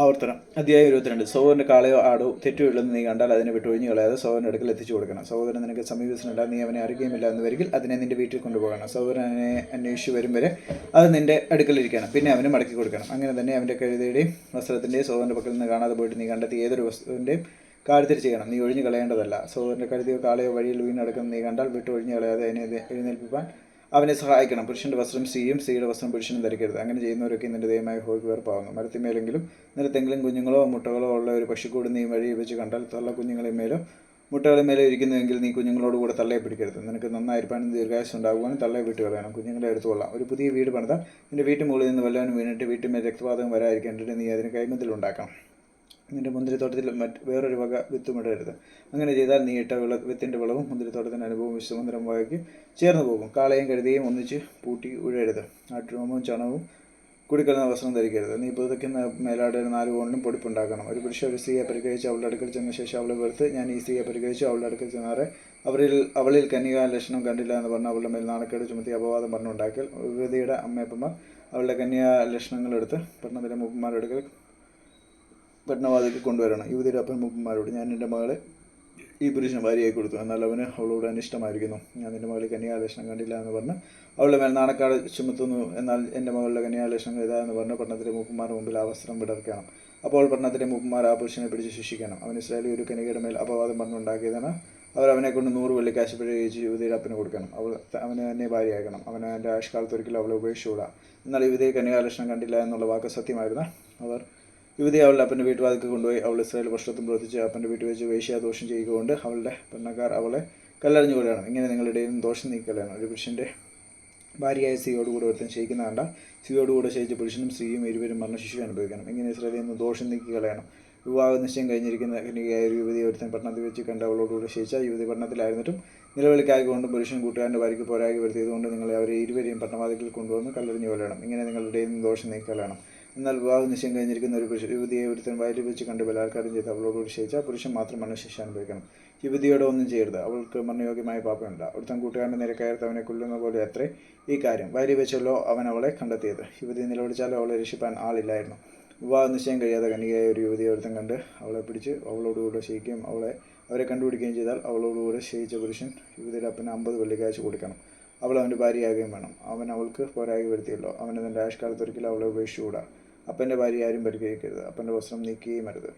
ആവർത്തനം. അധ്യായം ഇരുപത്തിരണ്ട്. സഹോദരന്റെ കാളയോ ആടോ തെറ്റുകളില്ലെന്ന് നീ കണ്ടാൽ അതിനെ വിട്ടൊഴിഞ്ഞു കളയാതെ സഹോദരന്റെ അടുക്കൽ എത്തിച്ചു കൊടുക്കണം. സഹോദരൻ നിനക്ക് സമീപസ്ഥനല്ല. നീ അവനെ അറിയുകയുമില്ല എന്ന് വരികിൽ അതിനെ നിന്റെ വീട്ടിൽ കൊണ്ടുപോകണം. സഹോദരനെ അന്വേഷിച്ച് വരും വരെ അത് നിന്റെ അടുക്കലിരിക്കണം പിന്നെ അവന് മടക്കി കൊടുക്കണം. അങ്ങനെ തന്നെ അവന്റെ കഴുതയുടെയും വസ്ത്രത്തിന്റെയും സഹോദരന്റെ പക്കൽ നിന്ന് കാണാതെ പോയിട്ട് നീ കണ്ടെത്തി ഏതൊരു വസ്തുവിന്റെയും കാര്യത്തിൽ ചെയ്യണം. നീ ഒഴിഞ്ഞു കളയേണ്ടതല്ല. സഹോദരന്റെ കരുതിയോ കാളയോ വഴിയിൽ വീണടക്കുന്ന നീ കണ്ടാൽ വിട്ട് ഒഴിഞ്ഞു കളയാതെ അതിനെ എഴുന്നേൽപ്പിക്കാൻ അവനെ സഹായിക്കണം. പുരുഷന്റെ വസ്ത്രം സ്ത്രീയും സ്ത്രീയുടെ വസ്ത്രം പുരുഷനും ധരിക്കരുത്. അങ്ങനെ ചെയ്യുന്നവരൊക്കെ നിന്റെ ദൈവമായ ഹോയ്ക്ക് വേർപ്പാകുന്നു മരത്തിന്മേലെങ്കിലും നിലത്തെങ്കിലും കുഞ്ഞുങ്ങളോ മുട്ടകളോ ഉള്ള ഒരു പശുക്കൂട് നീ വഴി വെച്ച് കണ്ടാൽ തള്ള കുഞ്ഞുങ്ങളെമേലോ മുട്ടകളെ മേലെ ഇരിക്കുന്നുവെങ്കിൽ നീ കുഞ്ഞുങ്ങളോട് കൂടെ തള്ളയെ പിടിക്കരുത്. നിനക്ക് നന്നായിരിക്കാനും ദീർഘായുസ് ഉണ്ടാകുവാനും തള്ളയെ വിട്ട് കളയണം. കുഞ്ഞുങ്ങളെ എടുത്തുകൊള്ളാം ഒരു പുതിയ വീട് പണിതാൽ നിന്റെ വീട്ടു മുകളിൽ നിന്ന് വല്ലവനും വീണിട്ട് വീട്ടിന്മേൽ രക്തപാതകം വരാതിരിക്കേണ്ടിട്ട് നീ അതിന് കൈമത്തിൽ ഉണ്ടാക്കണം. നിന്റെ മുന്തിരിത്തോട്ടത്തിൽ മറ്റ് വേറൊരു വക വിത്തും ഇടരുത്. അങ്ങനെ ചെയ്താൽ നീ ഇട്ട വിള വിത്തിന്റെ വിളവും മുന്തിരിത്തോട്ടത്തിന്റെ അനുഭവവും വകയ്ക്കും ചേർന്ന് പോകും. കാളയും കരുതിയും ഒന്നിച്ച് പൂട്ടി ഉഴയരുത് ആട്ടുരോമവും ചണവും കുടിക്കലുന്ന വസ്ത്രം ധരിക്കരുത്. നീ പുതുക്കുന്ന മേലാടൊരു നാല് കോണിലും പൊടിപ്പുണ്ടാക്കണം. ഒരു പുരുഷ ഒരു സ്ത്രീയെ പരിഗ്രഹിച്ച് അവളുടെ അടുക്കൽ ചെന്ന ശേഷം അവളെ വെറുത്ത് ഞാൻ ഈ സ്ത്രീയെ പരിഗ്രഹിച്ച് അവളുടെ അടുക്കൽ ചെന്നാറെ അവരിൽ അവളിൽ കന്യകാ ലക്ഷണം കണ്ടില്ല എന്ന് പറഞ്ഞ് അവളുടെ മേൽ നാണക്കേട് ചുമത്തി അപവാദം പറഞ്ഞുണ്ടാക്കിയാൽ യുവതിയുടെ അമ്മയപ്പന്മാർ അവളുടെ കന്യാ ലക്ഷണങ്ങളെടുത്ത് പട്ടണത്തിലെ മൂപ്പന്മാരുടെ അടുക്കൽ പട്ടണവാതിക്ക് കൊണ്ടുവരണം. യുവതിയുടെ അപ്പൻ മുപ്പന്മാരോട് ഞാൻ എന്റെ മകളെ ഈ പുരുഷന് ഭാര്യയായി കൊടുത്തു. എന്നാൽ അവന് അവളോട് അനിഷ്ടമായിരിക്കുന്നു ഞാൻ നിന്റെ മകളിൽ കന്യാലക്ഷണം കണ്ടില്ല എന്ന് പറഞ്ഞ് അവളുടെ മേൽ നാണക്കാട് ചുമത്തുന്നു. എന്നാൽ എന്റെ മകളുടെ കന്യാലക്ഷണം ഇതാ എന്ന് പറഞ്ഞ് പട്ടണത്തിലെ മൂപ്പന്മാർ മുമ്പിൽ ആ വസ്ത്രം വിടർക്കണം. അപ്പോൾ പട്ടണത്തിലെ മൂപ്പന്മാർ ആ പുരുഷനെ പിടിച്ച് ശിക്ഷിക്കണം. അവൻ ഇസ്രായേലി ഒരു കനികയുടെ മേൽ അപവാദം പറഞ്ഞുണ്ടാക്കിയതാണ്. അവർ അവനെ കൊണ്ട് നൂറ് വെള്ളിക്കാശ് കാശ് പിഴയിച്ച് യുവതിയുടെ അപ്പന് കൊടുക്കണം. അവൾ അവന് തന്നെ ഭാര്യയാക്കണം. അവന് എന്റെ ആഷ്കാലത്ത് ഒരിക്കലും അവളെ ഉപേക്ഷിച്ചുകൂടാ. എന്നാൽ യുവതിയെ കന്യാലക്ഷണം കണ്ടില്ല എന്നുള്ള വാക്ക് സത്യമായിരുന്നു? അവർ യുവതി അവളുടെ അപ്പന്റെ വീട്ടുവാതിക്ക് കൊണ്ടുപോയി. അവൾ ഇസ്രായേൽ വർഷത്തും പ്രവർത്തിച്ച് അപ്പന്റെ വീട്ടിൽ വെച്ച് വേശ്യാദോഷം ചെയ്യുകൊണ്ട് അവളുടെ പെണ്ണക്കാർ അവളെ കല്ലറിഞ്ഞു കൊല്ലണം ഇങ്ങനെ നിങ്ങളുടെ ഇടയിൽ ദോഷം നീക്കലാണ്. ഒരു പുരുഷന്റെ ഭാര്യയായ സ്ത്രീയോടുകൂടെ ഒരുത്തൻ ശയിക്കുന്ന കണ്ട സ്ത്രീയോടുകൂടെ ശയിച്ച പുരുഷനും സ്ത്രീയും ഇരുവരും മരണ ശിശു അനുഭവിക്കണം. ഇങ്ങനെ ഇസ്രായേലിൽ നിന്ന് ദോഷം നീക്കി കളയണം. വിവാഹ നിശ്ചയം കഴിഞ്ഞിരിക്കുന്ന കന്യകയായ ഒരു യുവതി ഒരുത്തൻ പട്ടണത്തിൽ വെച്ച് കണ്ട് അവളോടുകൂടെ ശയിച്ച യുവതി പട്ടണത്തിലായിരുന്നിട്ടും നിലവിളിക്കായതുകൊണ്ടും പുരുഷൻ കൂട്ടുകാരന്റെ ഭാര്യയ്ക്ക് പോരായി വരുത്തിയതുകൊണ്ട് നിങ്ങളെ അവരെ ഇരുവരെയും പട്ടണവാതിക്കൽ കൊണ്ടുവന്ന് കല്ലെറിഞ്ഞു കൊല്ലണം. ഇങ്ങനെ നിങ്ങളുടെ ദോഷം നീക്കി കളയണം. എന്നാൽ വിവാഹ നിശ്ചയം കഴിഞ്ഞിരിക്കുന്ന ഒരു യുവതിയെ ഒരുത്തൻ വയലിൽ വെച്ച് കണ്ട് ബലാത്കാരം ചെയ്ത് അവളോട് നിശ്ചയിച്ചാൽ പുരുഷൻ മാത്രം മരണശിക്ഷ അനുഭവിക്കണം. യുവതിയോട് ഒന്നും ചെയ്യരുത്. അവൾക്ക് മരണയോഗ്യമായ പാപമില്ല. ഒരുത്തൻ കൂട്ടുകാരന്റെ നേരെ കയറി അവനെ കൊല്ലുന്ന പോലെ അത്രേ ഈ കാര്യം. വയലിൽ വെച്ചല്ലോ അവൻ അവളെ കണ്ടെത്തിയത്. യുവതി നിലവിളിച്ചാലോ അവളെ രക്ഷിപ്പാൻ ആളില്ലായിരുന്നു. വിവാഹ നിശ്ചയം കഴിയാതെ കണികയായ ഒരു യുവതിയെ ഒരുത്തൻ കണ്ട് അവളെ പിടിച്ച് അവളോടുകൂടെ ശയിക്കുകയും അവളെ അവരെ കണ്ടുപിടിക്കുകയും ചെയ്താൽ അവളോടുകൂടെ ശയിച്ച പുരുഷൻ യുവതിയുടെ അപ്പന് അമ്പത് വെള്ളിക്കാഴ്ച കൊടുക്കണം. അവൾ അവന്റെ ഭാര്യയാകുകയും വേണം. അവൻ അവൾക്ക് പോരായി വരുത്തിയല്ലോ. അവൻ തന്റെ ആഷ്കാലത്തൊരിക്കലും അവളെ ഉപേക്ഷിച്ചുകൂടാ. അപ്പന്റെ ഭാര്യ ആരും പരിഗ്രഹിക്കരുത് അപ്പന്റെ വസ്ത്രം നീക്കുകയും അരുത്.